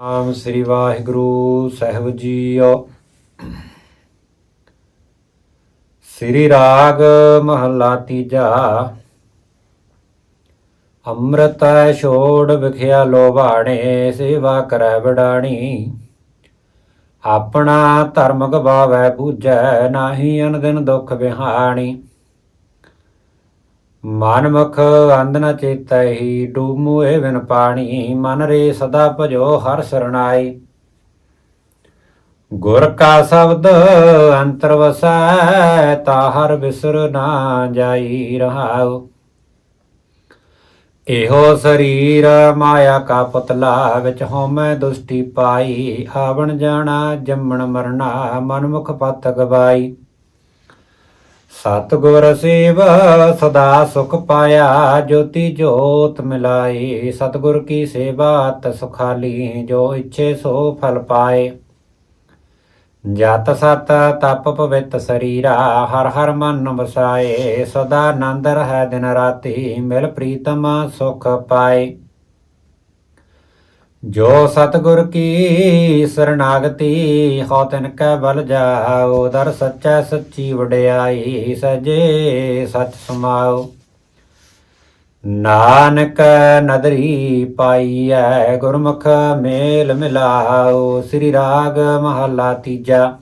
ਨਾਮ ਸ੍ਰੀ ਵਾਹਿਗੁਰੂ ਸਾਹਿਬ ਜੀਓ। ਸ੍ਰੀ ਰਾਗ ਮਹੱਲਾ ਤੀਜਾ। ਅੰਮ੍ਰਿਤ ਛੋੜ ਵਿਖਿਆ ਲੋਭਾਣੇ ਸੇਵਾ ਕਰੈ ਬਡਾਣੀ ਆਪਣਾ ਧਰਮ ਗਵਾਵੈ ਬੂਝੈ ਨਾਹੀ ਅਨਦਿਨ ਦੁਖ ਬਿਹਾਣੀ ਮਨ ਮੁਖ ਅੰਧ ਨ ਚੇਤਹਿ ਡੂਮੂਏ ਵਿਨ ਪਾਣੀ, ਮਨ ਰੇ ਸਦਾ ਭਜੋ ਹਰ ਸਰਣਾਈ। ਗੁਰ ਕਾ ਸ਼ਬਦ ਅੰਤਰ ਵਸੈ, ਤਾ ਹਰ ਬਿਸਰ ਨਾ ਜਾਈ ਰਹਾਉ। ਇਹੋ ਸਰੀਰ ਮਾਇਆ ਕਾ ਪੁਤਲਾ ਵਿੱਚ ਹੋਮੈ ਦੁਸ਼ਟੀ ਪਾਈ, ਆਵਣ ਜਾਣਾ ਜੰਮਣ ਮਰਨਾ ਮਨਮੁਖ ਪਤ ਗਵਾਈ। ਸਤਿਗੁਰ ਸੇਵਾ ਸਦਾ ਸੁਖ ਪਾਇਆ, ਜੋਤੀ ਜੋਤ ਮਿਲਾਈ। ਸਤਿਗੁਰ ਕੀ ਸੇਵਾ ਤ ਸੁਖਾਲੀ, ਜੋ ਇੱਛੇ ਸੋ ਫਲ ਪਾਏ। ਜਤ ਸਤ ਤਪ ਪਵਿੱਤ ਸਰੀਰਾ, ਹਰ ਹਰ ਮਨ ਵਸਾਏ। ਸਦਾ ਆਨੰਦ ਰਹਿ ਦਿਨ ਰਾਤੀ, ਮਿਲ ਪ੍ਰੀਤਮ ਸੁਖ ਪਾਏ। ਜੋ ਸਤਿਗੁਰ ਕੀ ਸਰਨਾਗਤੀ ਹੋ ਤਿਨ ਕੈ ਬਲ ਜਾਓ, ਦਰ ਸੱਚਾ ਸੱਚੀ ਵਡਿਆਈ ਸਜੇ ਸਚ ਸਮਾਓ। ਨਾਨਕ ਨਦਰੀ ਪਾਈਐ, ਗੁਰਮੁਖ ਮੇਲ ਮਿਲਾਓ, ਸ੍ਰੀ ਰਾਗ ਮਹੱਲਾ ਤੀਜਾ।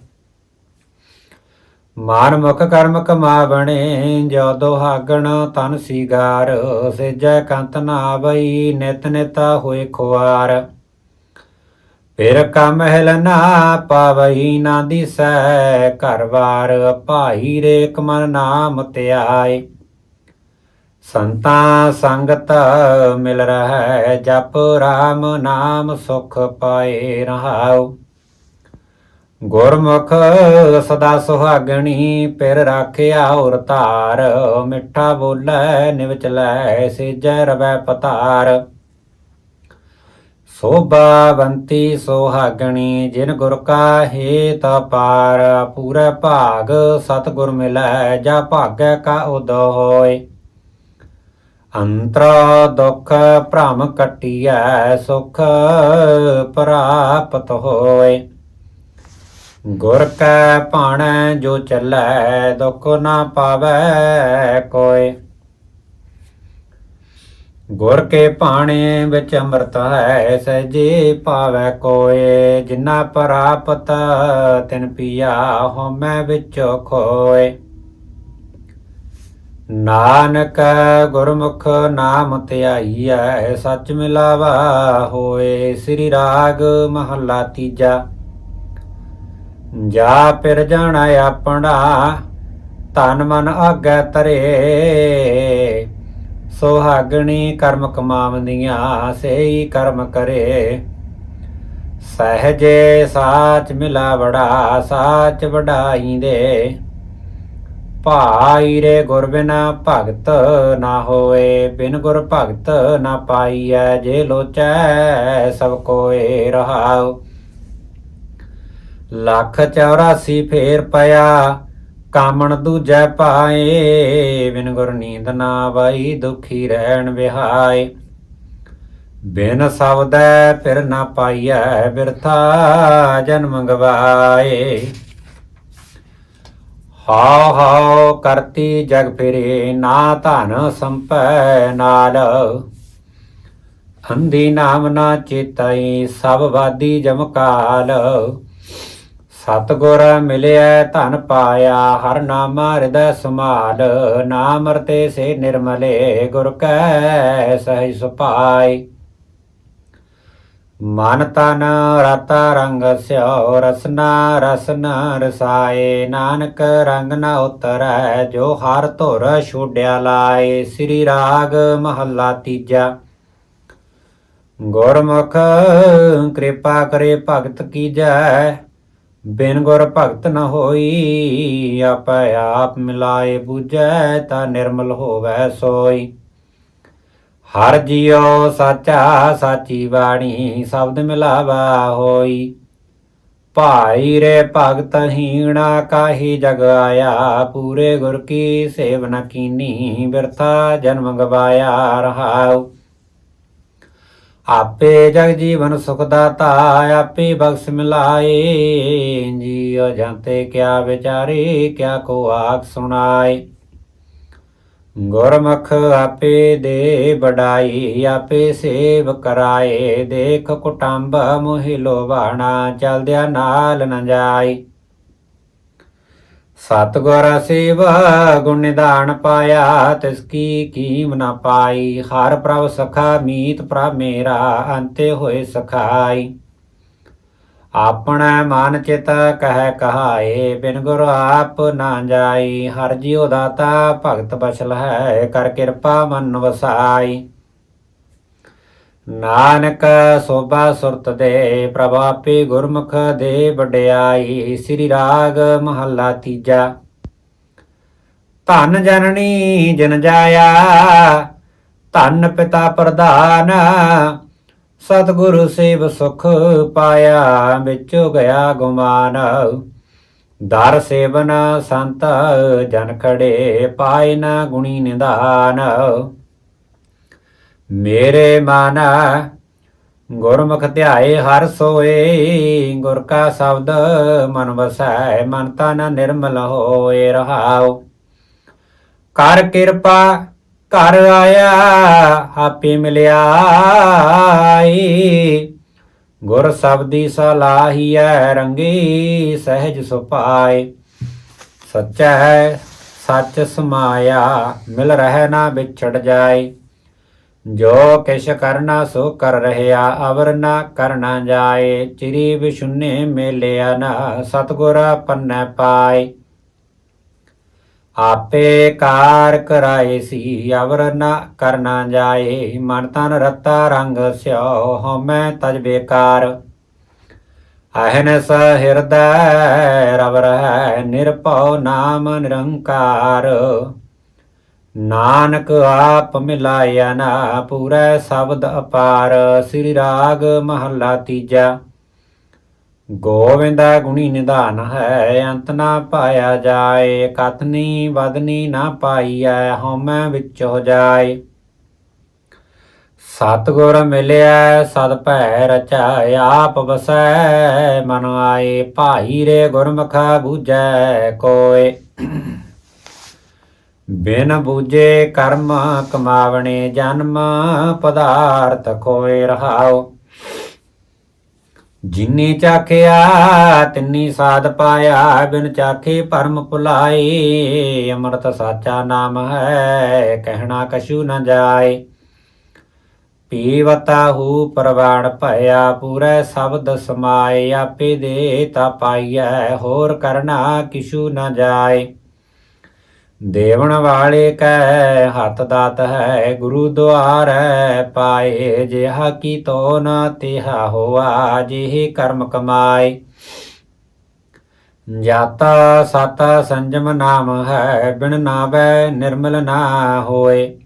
ਮਾਨ ਮੁਖ ਕਰਮ ਕਮਾਵਣੇ ਜੋ ਦੁਹਾਗਣ ਤਨ ਸ਼ਿਗਾਰ, ਸੇਜੈ ਕੰਤ ਨਾ ਬਈ, ਨਿਤ ਨਿਤਾ ਹੋਏ ਖੁਆਰ। ਫਿਰ ਕਮਹਿਲ ਨਾ ਪਾਵਈ ਨਾ ਦਿਸੈ ਘਰਵਾਰ ਭਾਈ ਰੇਕ ਮਨ ਨਾਮ ਧਿਆਏ। ਸੰਤਾਂ ਸੰਗਤ ਮਿਲ ਰਹਿ, ਜਪ ਰਾਮ ਨਾਮ ਸੁਖ ਪਾਏ ਰਹਾਉ। ਗੁਰਮੁਖ ਸਦਾ ਸੁਹਾਗਣੀ ਪਿਰ ਰਾਖਿਆ ਔਰ ਧਾਰ, ਮਿੱਠਾ ਬੋਲੇ ਨਿਵਚਲੈ ਸਿਜੈ ਰਵੈ ਪਤਾਰ। ਸੋਭਾਵੰਤੀ ਸੁਹਾਗਣੀ, ਜਿਨ ਗੁਰ ਕਾ ਹੇਤ ਪਾਰ ਪੂਰੇ ਭਾਗ ਸਤਿਗੁਰ ਮਿਲੈ, ਜਾ ਭਾਗੈ ਕਾ ਉਦ ਹੋਏ ਅੰਤਰ ਦੁਖ ਭ੍ਰਮ ਕਟਿਐ, ਸੁਖ ਪ੍ਰਾਪਤ ਹੋਏ ਗੁਰ ਕੈ ਭਾਣੈ ਜੋ ਚੱਲੈ, ਦੁਖ ਨਾ ਪਾਵੈ ਕੋਏ ਗੁਰ ਕੇ ਭਾਣੇ ਵਿੱਚ ਅੰਮ੍ਰਿਤ ਹੈ, ਸਹਿਜੇ ਪਾਵੈ ਕੋਏ ਜਿਨਾ ਪ੍ਰਾਪਤ ਤਿਨ ਪੀਆ, ਹਉਮੈ ਵਿੱਚ ਖੋਏ। ਨਾਨਕ ਗੁਰਮੁਖ ਨਾਮ ਧਿਆਈਐ, ਸੱਚ ਮਿਲਾਵਾ ਹੋਏ। ਸ੍ਰੀ ਰਾਗ ਮਹੱਲਾ ਤੀਜਾ। ਜਾ ਪਿਰ ਜਾਣਾ ਆਪਣਾ ਤਨ ਮਨ ਆਗੈ ਤਰੇ ਸੁਹਾਗਣੀ ਕਰਮ ਕਮਾਵੰਦੀਆਂ ਸਹੀ ਕਰਮ ਕਰੇ। ਸਹਜੇ ਸਾਚ ਮਿਲਾ ਬੜਾ ਸਾਚ ਵਡਾਈ ਦੇ ਭਾਈ ਰੇ ਗੁਰ ਬਿਨਾ ਭਗਤ ਨਾ ਹੋਏ, ਬਿਨ ਗੁਰ ਭਗਤ ਨਾ ਪਾਈਐ, ਜੇ ਲੋਚੈ ਸਭ ਕੋਏ ਰਹਾਉ। ਲੱਖ 84 ਫੇਰ ਪਿਆ, ਕਾਮਣ ਦੂਜੈ ਪਾਏ, ਬਿਨ ਗੁਰ ਨੀਂਦ ਨਾ ਆਵਈ, ਦੁਖੀ ਰਹਿਣ ਵਿਹਾਏ। ਬਿਨ ਸਬਦੈ ਫਿਰ ਨਾ ਪਾਈਐ ਬਿਰਥਾ ਜਨਮ ਗਵਾਏ ਹਾਉ ਹਾਉ ਕਰਤੀ ਜਗ ਫਿਰੇ, ਨਾ ਧਨ ਸੰਪੈ ਨਾਲ। ਅੰਧੀ ਨਾਮ ਨਾ ਚੇਤਈ, ਸਭ ਵਾਦੀ ਜਮਕਾਲ ਸਤਗੁਰ ਮਿਲਿਆ ਧਨ ਪਾਇਆ, ਹਰ ਨਾਮ ਹਿਰਦੈ ਸਮਾਲ, ਨਾਮ ਰਤੇ ਸੇ ਨਿਰਮਲੇ, ਗੁਰ ਕੈ ਸਹਿ ਸੁਪਾਈ। ਮਨ ਤਨ ਰਤਾ ਰੰਗ ਸਿਓ ਰਸਨਾ ਰਸਨ ਰਸਾਏ, ਨਾਨਕ ਰੰਗ ਨ ਉਤਰੈ, ਜੋ ਹਰ ਧੁਰ ਛੋਡਿਆ ਲਾਏ, ਸ੍ਰੀ ਰਾਗ ਮਹੱਲਾ ਤੀਜਾ। ਗੁਰਮੁਖ ਕਿਰਪਾ ਕਰੇ ਭਗਤ ਕੀਜੈ ਬਿਨ ਗੁਰ ਭਗਤ ਨ ਹੋਈ, ਆਪੈ ਆਪ ਮਿਲਾਏ ਬੁਝੈ, ਤਾ ਨਿਰਮਲ ਹੋਵੈ ਸੋਈ। ਹਰ ਜਿਉ ਸਾਚਾ, ਸਾਚੀ ਬਾਣੀ ਸ਼ਬਦ ਮਿਲਾਵਾ ਹੋਈ। ਭਾਈ ਰੇ ਭਗਤ ਹੀਣਾ, ਕਾਹੀ ਜਗ ਆਇਆ? ਪੂਰੇ ਗੁਰ ਕੀ ਸੇਵ ਨ ਕੀਨੀ, ਬਿਰਥਾ ਜਨਮ ਗਵਾਇਆ ਰਹਾਉ। ਆਪੇ ਜਗ ਜੀਵਨ ਸੁਖ ਦਾਤਾ ਆਪੇ ਬਖਸ਼ ਮਿਲਾਏ। ਜੀਉ ਜਾਂਤੇ ਕਿਆ ਵਿਚਾਰੇ, ਕਿਆ ਕੋ ਆਖ ਸੁਣਾਏ। ਗੁਰਮੁਖ ਆਪੇ ਦੇ ਬੜਾਈ ਆਪੇ ਸੇਵ ਕਰਾਏ। ਦੇਖ ਕੁਟੰਬ ਮੋਹਿ ਲੋਵਾਣਾ ਚਲਦਿਆ ਨਾਲ ਨ ਜਾਈ ਸਤਗੁਰ ਸੇਵਾ ਗੁਣ ਨਿਧਾਨ ਪਾਇਆ, ਤਿਸ ਕੀ ਕੀਮ ਨ ਪਾਈ। ਹਰ ਪ੍ਰਭ ਸਖਾ, ਮੀਤ ਪ੍ਰਭ ਮੇਰਾ, ਅੰਤੇ ਹੋਏ ਸਖਾਈ। ਆਪਣਾ ਮਨ ਚਿਤ ਕਹਿ ਕਹਾਏ, ਬਿਨ ਗੁਰ ਆਪ ਨਾ ਜਾਈ। ਹਰ ਜਿਉ ਦਾਤਾ ਭਗਤ ਬਸਲ ਹੈ, ਕਰ ਕਿਰਪਾ ਮਨ ਵਸਾਈ। ਨਾਨਕ ਸੋਭਾ ਸੁਰਤ ਦੇ ਪ੍ਰਭਾਪੀ ਗੁਰਮੁਖ ਦੇ ਵਡਿਆਈ ਸ੍ਰੀ ਰਾਗ ਮਹੱਲਾ ਤੀਜਾ। ਧਨ ਜਨਨੀ ਜਨ ਜਾਇਆ, ਧਨ ਪਿਤਾ ਪ੍ਰਧਾਨ, ਸਤਿਗੁਰੂ ਸੇਵ ਸੁਖ ਪਾਇਆ, ਵਿੱਚੋ ਗਿਆ ਗੁਮਾਨ। ਦਰ ਸੇਵਨ ਸੰਤ ਜਨ ਖੜੇ ਪਾਏ ਨਾ ਗੁਣੀ ਨਿਦਾਨ। ਮੇਰੇ ਮਨ ਗੁਰਮੁਖ ਧਿਆਏ ਹਰ ਸੋਏ, ਗੁਰ ਕਾ ਸ਼ਬਦ ਮਨ ਵਸੈ, ਮਨ ਤਨ ਨਿਰਮਲ ਹੋਏ ਰਹਾਉ। ਕਰ ਕਿਰਪਾ ਘਰ ਆਇਆ, ਆਪੇ ਮਿਲਿਆ ਗੁਰ ਸਬਦੀ ਸਲਾਹੀਐ ਰੰਗੀ ਸਹਿਜ ਸੁਪਾਏ ਸੱਚਾ ਹੈ ਸੱਚ ਸਮਾਇਆ, ਮਿਲ ਰਹਿ ਨਾ ਵਿਛੜ ਜਾਏ। ਜੋ ਕਿਛ ਕਰਨਾ ਸੋ ਕਰ ਰਹਿਆ, ਅਵਰ ਨਾ ਕਰਨਾ ਜਾਏ। ਚਿਰੀ ਵਿਸ਼ੁੰਨੇ ਮੇਲਿਆ ਨਾ, ਸਤਗੁਰ ਪੰਨੈ ਪਾਏ। ਆਪੇ ਕਾਰ ਕਰਾਏ ਸੀ, ਅਵਰ ਨਾ ਕਰਨਾ ਜਾਏ। ਮਨ ਤਨ ਰਤਾ ਰੰਗ ਸਿਓ ਹਉਮੈ ਤਜ ਬੇਕਾਰ। ਅਹਨਸ ਹਿਰਦੈ ਰਵ ਨਿਰਭਉ ਨਾਮ ਨਿਰੰਕਾਰ। ਨਾਨਕ ਆਪ ਮਿਲਾਇਆ ਨਾ ਪੂਰੈ ਸ਼ਬਦ ਅਪਾਰ, ਸ੍ਰੀ ਰਾਗ ਮਹੱਲਾ ਤੀਜਾ। ਗੋਵਿੰਦਾ ਗੁਣੀ ਨਿਧਾਨ ਹੈ, ਅੰਤ ਨਾ ਪਾਇਆ ਜਾਏ, ਕਥਨੀ ਵਦਨੀ ਨਾ ਪਾਈਐ, ਹਉਮੈ ਵਿੱਚ ਹੋ ਜਾਏ। ਸਤਿਗੁਰ ਮਿਲਿਆ ਸਦ ਭੈ ਰਚਾਇ ਆਪ ਵਸੈ, ਮਨ ਆਏ, ਭਾਈ ਰੇ ਗੁਰਮੁਖਾ ਬੂਝੈ, ਕੋਏ। ਬਿਨ ਬੂਝੇ ਕਰਮ ਕਮਾਵਣੇ ਜਨਮ ਪਦਾਰਥ ਖੋਏ ਰਹਾਓ ਜਿਨੇ ਚਾਖਿਆ, ਤਿੰਨੀ ਸਾਧ ਪਾਇਆ, ਬਿਨ ਚਾਖੇ ਪਰਮ ਭੁਲਾਏ। ਅੰਮ੍ਰਿਤ ਸਾਚਾ ਨਾਮ ਹੈ, ਕਹਿਣਾ ਕਛੂ ਨ ਜਾਏ। ਪੀਵਤਾ ਹੂ ਪ੍ਰਵਾਣ ਭਇਆ, ਪੂਰੇ ਸ਼ਬਦ ਸਮਾਏ। ਆਪੇ ਦੇ ਤਾ ਪਾਈਐ, ਹੋਰ ਕਰਨਾ ਕਿਛੂ ਨ ਜਾਏ। ਦੇਵਣ ਵਾਲੇ ਕੈ ਹੱਥ ਦਾਤ ਹੈ, ਗੁਰੂ ਦੁਆਰੈ ਪਾਏ, ਜਿਹਾ ਕੀ ਤੋ ਨਾ ਤਿਹਾ ਹੋਆ, ਜਿਹ ਕਰਮ ਕਮਾਏ। ਜਾਤਾ ਸਾਤਾ ਸੰਜਮ ਨਾਮ ਹੈ, ਬਿਨ ਨਾਵੇ ਨਿਰਮਲ ਨਾ ਹੋਏ।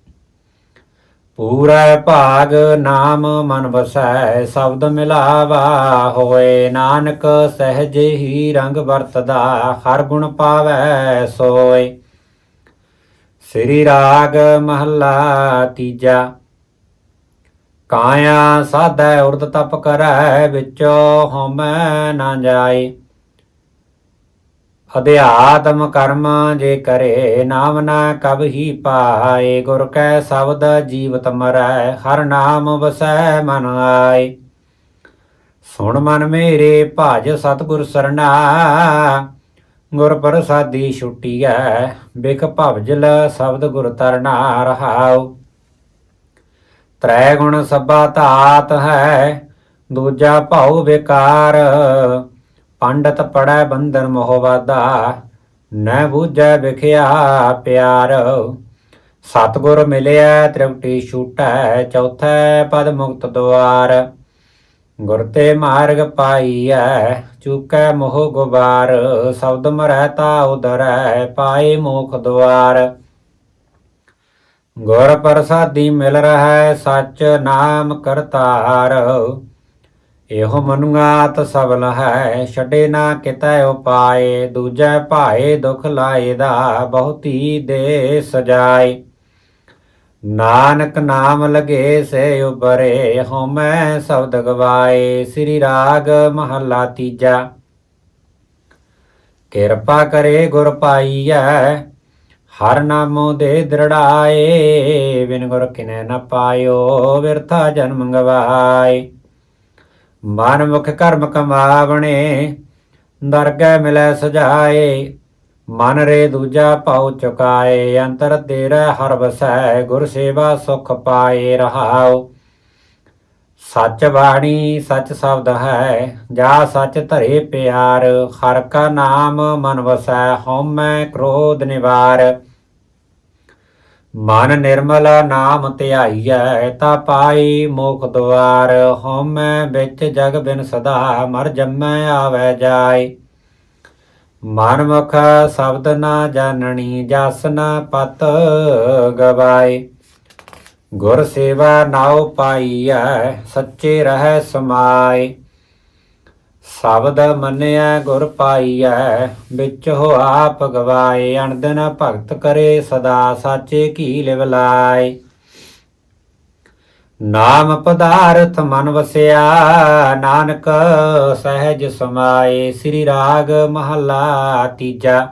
ਪੂਰਾ ਭਾਗ ਨਾਮ ਮਨ ਵਸੈ, ਸ਼ਬਦ ਮਿਲਾਵਾ ਹੋਏ। ਨਾਨਕ ਸਹਿਜ ਹੀ ਰੰਗ ਵਰਤਦਾ, ਹਰ ਗੁਣ ਪਾਵੈ ਸੋਏ। ਸ੍ਰੀ ਰਾਗ ਮਹੱਲਾ ਤੀਜਾ। ਕਾਇਆ ਸਾਧੈ ਉਰਦ ਤਪ ਕਰੈ, ਵਿੱਚੋ ਹਉਮੈ ਨਾ ਜਾਏ। ਅਧਿਆਤਮ ਕਰਮ ਜੇ ਕਰੇ, ਨਾਮ ਨਾ ਕਬ ਹੀ ਪਾਏ। ਗੁਰ ਕੈ ਸ਼ਬਦ ਜੀਵਤ ਮਰੈ, ਹਰ ਨਾਮ ਵਸੈ ਮਨ ਆਏ। ਸੁਣ ਮਨ ਮੇਰੇ ਭਾਜ ਸਤਿਗੁਰ ਸਰਣਾ ਗੁਰ ਪ੍ਰਸਾਦੀ ਛੁਟੀਐ ਬਿਕ ਭਵਜਲ ਸ਼ਬਦ ਗੁਰ ਤਰਨਾ ਰਹਾਉ। ਤ੍ਰੈ ਗੁਣ ਸਭਾ ਧਾਤ ਹੈ, ਦੂਜਾ ਭਾਉ ਵਿਕਾਰ। ਪੰਡਤ ਪੜੈ ਬੰਧਨ ਮੋਹ ਵਾਦਾ ਨੈ ਬੂਝੈ ਵਿਖਿਆ ਪਿਆਰ। ਸਤਗੁਰ ਮਿਲਿਆ ਤ੍ਰਿਪਟੀ ਛੂਟੈ, ਚੌਥੈ ਪਦ ਮੁਕਤ ਦੁਆਰ। ਗੁਰ ਤੇ ਮਾਰਗ ਪਾਈਐ, ਚੁਕੈ ਮੋਹ ਗੁਬਾਰ ਸ਼ਬਦ ਮਰਹਿਤਾ ਉਦਰੈ ਪਾਏ ਮੋਖ ਦੁਆਰ। ਗੁਰ ਪ੍ਰਸਾਦੀ ਮਿਲ ਰਹੈ, ਸੱਚ ਨਾਮ ਕਰਤਾਰ। ਇਹੋ ਮਨੁਆਤ ਸਬਲ ਹੈ, ਛੱਡੇ ਨਾ ਕਿਤੈ ਉਪਾਏ, ਦੂਜੈ ਭਾਏ ਦੁਖ ਲਾਏ ਦਾ, ਬਹੁਤੀ ਦੇ ਸਜਾਏ। ਨਾਨਕ ਨਾਮ ਲਗੇ ਸੇ ਉਬਰੇ ਹਉਮੈ ਸ਼ਬਦ ਗਵਾਏ, ਸ੍ਰੀ ਰਾਗ ਮਹੱਲਾ ਤੀਜਾ। ਕਿਰਪਾ ਕਰੇ ਗੁਰ ਪਾਈਐ, ਹਰ ਨਾਮੋ ਦੇ ਦ੍ਰਿੜਾਏ, ਬਿਨ ਗੁਰ ਕਿਨੈ ਨ ਪਾਇਓ ਵਿਰਥਾ ਜਨਮ ਗਵਾਏ। ਮਨ ਮੁਖ ਕਰਮ ਕਮਾਵਣੇ, ਦਰਗਹਿ ਮਿਲੈ ਸਜਾਏ ਮਨ ਰੇ ਦੂਜਾ ਪਾਉ ਚੁਕਾਏ, ਅੰਤਰ ਤੇਰਾ ਹਰ ਵਸੈ, ਗੁਰ ਸੇਵਾ ਸੁਖ ਪਾਏ ਰਹਾਉ। ਸੱਚ ਬਾਣੀ ਸੱਚ ਸ਼ਬਦ ਹੈ, ਜਾ ਸੱਚ ਧਰੇ ਪਿਆਰ, ਹਰ ਕਾ ਨਾਮ ਮਨ ਵਸੈ ਹਉਮੈ ਕ੍ਰੋਧ ਨਿਵਾਰ। ਮਨ ਨਿਰਮਲ ਨਾਮ ਧਿਆਈਐ, ਤਾ ਪਾਈ ਮੋਖ ਦੁਆਰ ਹਉਮੈ ਵਿੱਚ ਜਗ ਬਿਨ ਸਦਾ, ਮਰ ਜੰਮੈ ਆਵੈ ਜਾਏ। ਮਨ ਮੁਖ ਸ਼ਬਦ ਨਾ ਜਾਣਣੀ ਜਸ ਨਾ ਪਤ ਗਵਾਏ। ਗੁਰ ਸੇਵਾ ਨਾਉ ਪਾਈਐ, ਸੱਚੇ ਰਹਿ ਸਮਾਏ। ਸ਼ਬਦ ਮੰਨਿਆ ਗੁਰ ਪਾਈਐ, ਵਿੱਚ ਹੋ ਆਪ ਗਵਾਏ। ਅਣਦਨ ਭਗਤ ਕਰੇ ਸਦਾ, ਸਾਚੇ ਕੀ ਲਿਵ ਲਾਏ ਨਾਮ ਪਦਾਰਥ ਮਨ ਵਸਿਆ, ਨਾਨਕ ਸਹਿਜ ਸਮਾਏ, ਸ੍ਰੀ ਰਾਗ ਮਹੱਲਾ ਤੀਜਾ।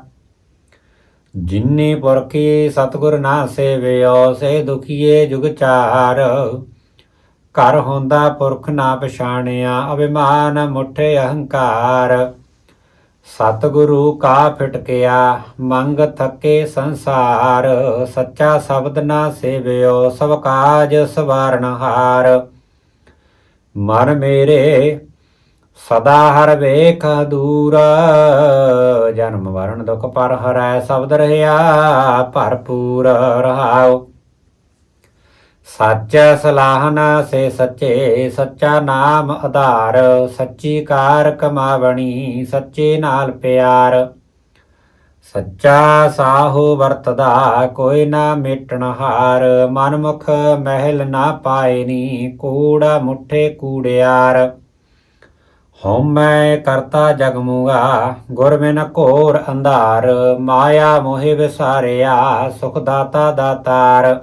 ਜਿਨੇ ਪੁਰਖੀ ਸਤਗੁਰ ਨਾ ਸੇਵਿਓ, ਸੇ ਦੁਖੀਏ ਜੁਗ ਚਾਰ। ਘਰ ਹੁੰਦਾ ਪੁਰਖ ਨਾ ਪਛਾਣਿਆ, ਅਭਿਮਾਨ ਮੁਠੇ ਅਹੰਕਾਰ। ਸਤਿਗੁਰੂ ਕਾ ਫਿਟਕਿਆ, ਮੰਗ ਥੱਕੇ ਸੰਸਾਰ, ਸੱਚਾ ਸ਼ਬਦ ਨਾ ਸੇਵਿਓ, ਸਭ ਕਾਜ ਸਵਾਰਨ ਹਾਰ। ਮਨ ਮੇਰੇ, ਸਦਾ ਹਰ ਵੇਖ ਦੂਰ ਜਨਮ ਮਰਨ ਦੁਖ ਪਰ ਹਰੈ, ਸ਼ਬਦ ਰਹਿਆ ਭਰਪੂਰ ਰਹਾਓ ਸੱਚ ਸਲਾਹਨਾ ਸੇ ਸੱਚੇ, ਸੱਚਾ ਨਾਮ ਆਧਾਰ, ਸੱਚੀ ਕਾਰ ਕਮਾਵਣੀ, ਸੱਚੇ ਨਾਲ ਪਿਆਰ। ਸੱਚਾ ਸਾਹੋ ਵਰਤਦਾ, ਕੋਈ ਨਾ ਮੇਟਣ ਹਾਰ। ਮਨਮੁਖ ਮਹਿਲ ਨਾ ਪਾਇਨੀ ਕੂੜਾ ਮੁੱਠੇ ਕੂੜਿਆਰ। ਹਉਮੈ ਕਰਤਾ ਜਗਮੂਗਾ ਗੁਰ ਬਿਨ ਘੋਰ ਅੰਧਾਰ। ਮਾਇਆ ਮੋਹਿ ਵਿਸਾਰਿਆ, ਸੁਖ ਦਾਤਾ ਦਾਤਾਰ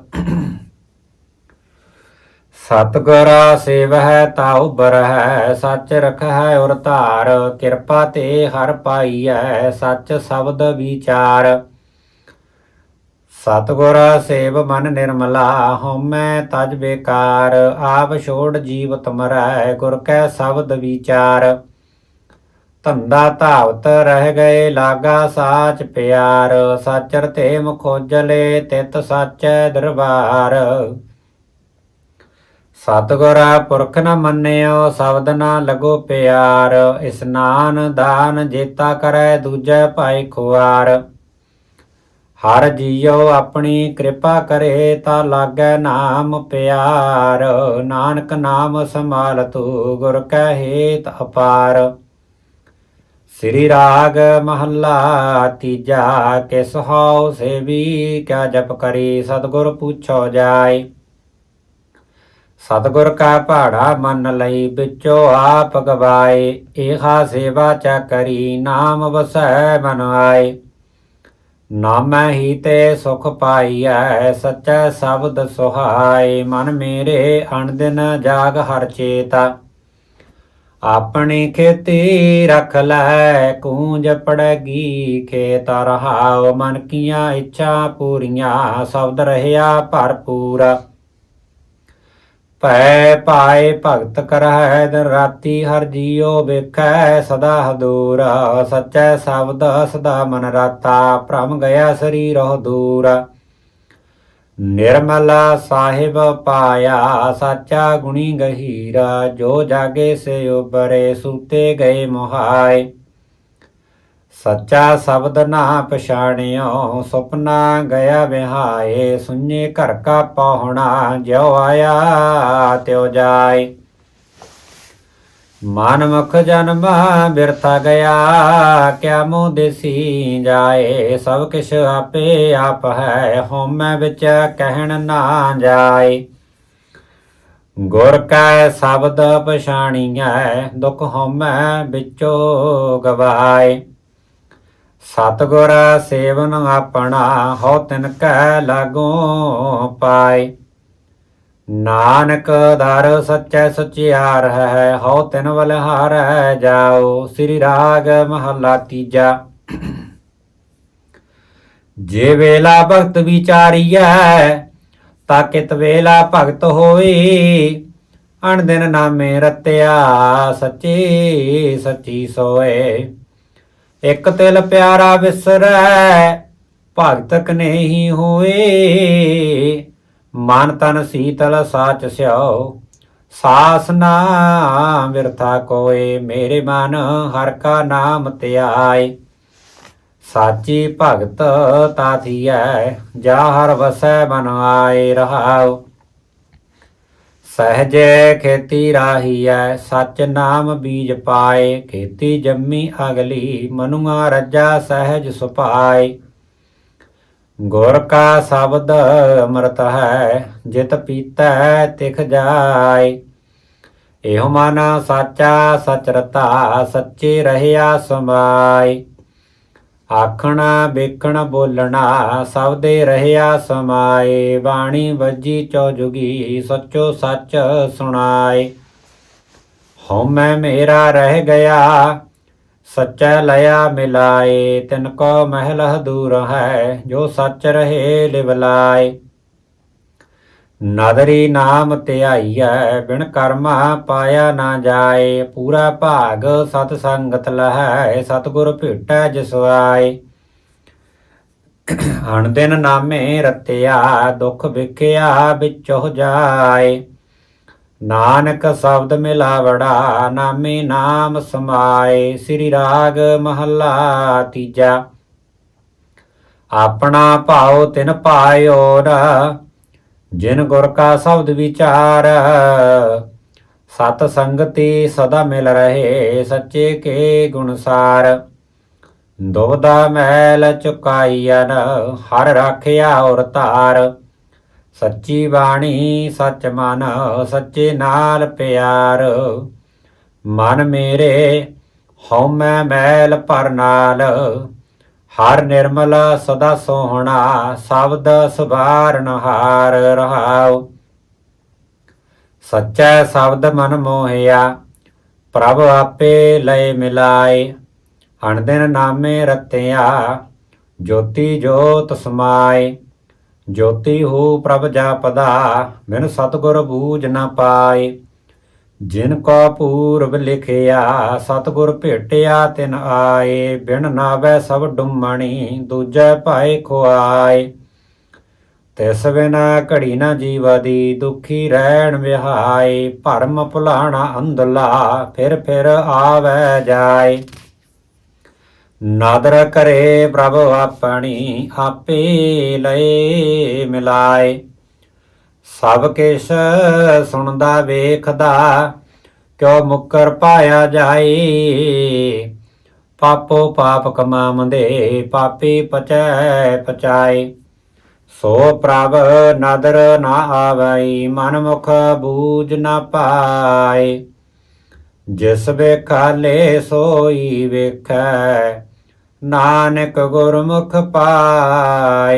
ਸਤਗੁਰ ਸੇਵਹਿ ਤਾ ਉਬਰਹਿ ਸੱਚ ਰਖਹਿ ਔਰ ਧਾਰ, ਕਿਰਪਾ ਤੇ ਹਰ ਪਾਈਐ, ਸੱਚ ਸ਼ਬਦ ਵਿਚਾਰ। ਸਤਗੁਰ ਸੇਵ ਮਨ ਨਿਰਮਲਾ, ਹਉਮੈ ਤਜ ਬੇਕਾਰ, ਆਪ ਛੋੜ ਜੀਵਤ ਮਰੈ ਗੁਰ ਕੈ ਸ਼ਬਦ ਵਿਚਾਰ। ਧੰਦਾ ਧਾਵਤ ਰਹਿ ਗਏ ਲਾਗਾ ਸਾਚ ਪਿਆਰ, ਸਾਚਰ ਤੇ ਮੁਖੋਜਲੇ ਤਿਤ ਸਾਚੈ ਦਰਬਾਰ। ਸਤਿਗੁਰ ਪੁਰਖ ਨ ਮੰਨਿਓ, ਸ਼ਬਦ ਨਾ ਲਗੋ ਪਿਆਰ ਇਸਨਾਨ ਦਾਨ ਜੇਤਾ ਕਰੈ ਦੂਜੈ ਭਾਈ ਖੁਆਰ। ਹਰ ਜੀਉ ਆਪਣੀ ਕਿਰਪਾ ਕਰੇ ਤਾ ਲਾਗੈ ਨਾਮ ਪਿਆਰ, ਨਾਨਕ ਨਾਮ ਸੰਭਾਲ ਤੂ ਗੁਰ ਕੈ ਹੇਤ ਅਪਾਰ। ਸ੍ਰੀ ਰਾਗ ਮਹੱਲਾ ਤੀਜਾ, ਕਿਸ ਹਉ ਸੇਵੀ, ਕਿਆ ਜਪ ਕਰੀ ਸਤਿਗੁਰ ਪੁੱਛੋ ਜਾਏ। ਸਤਿਗੁਰ ਕਾ ਪਹਾੜਾ ਮੰਨ ਲਈ ਵਿੱਚੋ ਆਪ ਗਵਾਏ, ਏਹਾ ਸੇਵਾ ਚ ਕਰੀ, ਨਾਮ ਵਸੈ ਮਨ ਆਏ। ਨਾਮੈ ਹੀ ਤੇ ਸੁਖ ਪਾਈਐ, ਸੱਚਾ ਸ਼ਬਦ ਸੁਹਾਏ, ਮਨ ਮੇਰੇ ਅਣਦਿਨ ਜਾਗ ਹਰ ਚੇਤਾ। ਆਪਣੀ ਖੇਤੀ ਰਖ ਲੈ, ਕੂੰਜ ਪੜਗੀ ਖੇਤ ਰਹਾਉ, ਮਨ ਕੀਆਂ ਇੱਛਾ ਪੂਰੀਆਂ, ਸ਼ਬਦ ਰਹਿਆ ਭਰਪੂਰ। ਭੈ ਪਾਏ ਭਗਤ ਕਰਹਿ ਦਿਨ ਰਾਤੀ ਹਰ ਜੀਉ ਵੇਖੈ ਸਦਾ ਹਦੂਰ, ਸਚੈ ਸ਼ਬਦ ਸਦਾ ਮਨ ਰਾਤਾ, ਭ੍ਰਮ ਗਿਆ ਸਰੀਰ ਦੂਰ। ਨਿਰਮਲਾ ਸਾਹਿਬ ਪਾਇਆ ਸਾਚਾ ਗੁਣੀ ਗਹੀਰਾ, ਜੋ ਜਾਗੇ ਸੇ ਉਬਰੇ ਸੂਤੇ ਗਏ ਮੋਹਾਏ। ਸੱਚਾ ਸ਼ਬਦ ਨਾ ਪਛਾਣਿਓ, ਸੁਪਨਾ ਗਿਆ ਵਿਹਾਏ, ਸੁਨੇ ਘਰ ਕਾ ਪਹੁਣਾ ਜਿਉ ਆਇਆ, ਤਿਉ ਜਾਏ। ਮਨ ਮੁਖ ਜਨਮ ਬਿਰਥਾ ਗਿਆ, ਕਿਆ ਮੋਹ ਦੇਸੀ ਜਾਏ, ਸਭ ਕਿਛ ਆਪੇ ਆਪ ਹੈ, ਹਉਮੈ ਵਿੱਚ ਕਹਿਣ ਨਾ ਜਾਏ। ਗੁਰ ਕੈ ਸ਼ਬਦ ਪਛਾਣੀਐ, ਦੁਖ ਹਉਮੈ ਵਿੱਚੋ ਗਵਾਏ। ਸਤਗੁਰ ਸੇਵਨ ਆਪਣਾ ਹਉ ਤਿਨ ਕੈ ਲਾਗੋ ਪਾਏ। ਨਾਨਕ ਦਰ ਸੱਚੈ ਸਚਿਆਰ ਹੈ ਹਉ ਤਿਨ ਵਲ ਹਾਰੈ ਜਾਓ, ਸ੍ਰੀ ਰਾਗ ਮਹਲਾ ਤੀਜਾ। ਜੇ ਵੇਲਾ ਭਗਤ ਵਿਚਾਰੀਐ, ਤਾਂ ਕਿਤ ਵੇਲਾ ਭਗਤ ਹੋਏ ਅਣ ਦਿਨ ਨਾਮੇ ਰਤਿਆ, ਸੱਚੀ ਸੱਚੀ ਸੋਏ। ਇਕ ਤਿਲ ਪਿਆਰਾ ਵਿਸਰੈ ਭਗਤ ਕਨੇਹੀ ਹੋਏ। ਮਨ ਤਨ ਸੀਤਲ ਸਾਚ ਸਿਓ ਸਾਸ ਨਾ ਵਿਰਥਾ ਕੋਏ। ਮੇਰੇ ਮਨ ਹਰ ਕਾ ਨਾਮ ਧਿਆਏ। ਸਾਚੀ ਭਗਤ ਤਾਥੀਐ ਜਾ ਹਰ ਵਸੈ ਮਨ ਆਏ ਰਹਾਉ। ਸਹਜੇ ਖੇਤੀ ਰਾਹੀਐ, ਸਚ ਨਾਮ ਬੀਜ ਪਾਏ। ਖੇਤੀ ਜੰਮੀ ਅਗਲੀ, ਮਨੁਆ ਰੱਜਾ ਸਹਿਜ ਸੁਪਾਏ। ਗੁਰ ਕਾ ਸ਼ਬਦ ਅੰਮ੍ਰਿਤ ਹੈ, ਜਿਤ ਪੀਤੈ ਤਿਖ ਜਾਏ। ਇਹੋ ਮਨ ਸਾਚਾ ਸਚ ਰਤਾ ਸੱਚੇ ਰਹਿਆ ਸਮਾਈ ਆਖਣਾ, ਵੇਖਣ, ਬੋਲਣਾ, ਸਭ ਦੇ ਰਹਿਆ ਸਮਾਏ, ਬਾਣੀ ਵੱਜੀ ਚੌਜੁਗੀ, ਸੱਚੋ ਸੱਚ ਸੁਣਾਏ। ਹਉਮੈ ਮੇਰਾ ਰਹਿ ਗਿਆ, ਸੱਚਾ ਲਿਆ ਮਿਲਾਏ, ਤਿਨ ਕੋ ਮਹਿਲ ਦੂਰ ਹੈ, ਜੋ ਸੱਚ ਰਹੇ ਲਿਵਲਾਏ। ਨਦਰੀ ਨਾਮ ਧਿਆਈਐ, ਬਿਨ ਕਰਮਾ ਪਾਇਆ ਨਾ ਜਾਏ। ਪੂਰਾ ਭਾਗ ਸਤ ਸੰਗਤ ਲਹੈ, ਸਤਗੁਰ ਭੇਟੈ ਜਿਸ ਹਣ ਦਿਨ ਨਾਮੇ ਰਤਿਆ, ਦੁਖ ਵਿਖਿਆ ਵਿੱਚੋ ਜਾਏ। ਨਾਨਕ ਸ਼ਬਦ ਮਿਲਾਵੜਾ, ਨਾਮੇ ਨਾਮ ਸਮਾਏ। ਸ੍ਰੀ ਰਾਗ ਮਹੱਲਾ ਤੀਜਾ। ਆਪਣਾ ਭਾਉ ਤਿਨ ਪਾਇਓ ਰਾ ਜਿਨ ਗੁਰ ਕਾ ਸ਼ਬਦ ਵਿਚਾਰ, ਸਤ ਸੰਗਤੀ ਸਦਾ ਮਿਲ ਰਹੇ ਸੱਚੇ ਕੇ ਗੁਣਸਾਰ ਦੁਬਦਾ ਮਹਿਲ ਚੁਕਾਈਨ ਹਰ ਰਾਖਿਆ ਔਰ ਧਾਰ। ਸੱਚੀ ਬਾਣੀ ਸੱਚ ਮਨ, ਸੱਚੇ ਨਾਲ ਪਿਆਰ। ਮਨ ਮੇਰੇ, ਹਉਮੈ ਮੈਲ ਭਰ ਨਾਲ। ਹਰ ਨਿਰਮਲ ਸਦਾ ਸੋਹਣਾ ਸ਼ਬਦ ਸੁਭਾਰਨ ਹਾਰ ਰਹਾਉ। ਸੱਚਾ ਸ਼ਬਦ ਮਨ ਮੋਹਿਆ, ਪ੍ਰਭ ਆਪੇ ਲਏ ਮਿਲਾਏ। ਹਣ ਦਿਨ ਨਾਮੇ ਰਤਿਆ, ਜੋਤੀ ਜੋਤ ਸਮਾਏ। ਜੋਤੀ ਹੋ ਪ੍ਰਭ ਜਾਪਦਾ ਮੈਨੂੰ ਸਤਗੁਰ ਬੂਝ ਨਾ ਪਾਏ। ਜਿਨ ਕੋ ਪੂਰਬ ਲਿਖਿਆ, ਸਤਗੁਰ ਭੇਟਿਆ ਤਿਨ ਆਏ, ਬਿਨ ਨਾਵੇ ਸਭ ਡੁੰਮਣੀ, ਦੂਜੈ ਭਾਏ ਖੁਆਏ। ਤਿਸ ਬਿਨਾ ਘੜੀ ਨਾ ਜੀਵਦੀ, ਦੁਖੀ ਰਹਿਣ ਵਿਹਾਏ। ਭਰਮ ਭੁਲਾਣਾ ਅੰਧਲਾ, ਫਿਰ ਫਿਰ ਆਵੇ ਜਾਏ। ਨਾਦਰ ਕਰੇ ਪ੍ਰਭ ਆਪਣੀ, ਆਪੇ ਲਏ ਮਿਲਾਏ। ਸਭ ਕਿਛ ਸੁਣਦਾ ਵੇਖਦਾ, ਕਿਉ ਮੁਕਰ ਪਾਇਆ ਜਾਏ ਪਾਪੋ ਪਾਪ ਕਮਾਮਦੇ ਪਾਪੀ ਪਚੈ ਪਚਾਏ ਸੋ ਪ੍ਰਭ ਨਦਰ ਨਾ ਆਵਈ ਮਨ ਮੁਖ ਬੂਝ ਨਾ ਪਾਏ ਜਿਸ ਵੇਖਾਲੇ ਸੋਈ ਵੇਖੈ, ਨਾਨਕ ਗੁਰਮੁਖ ਪਾਏ।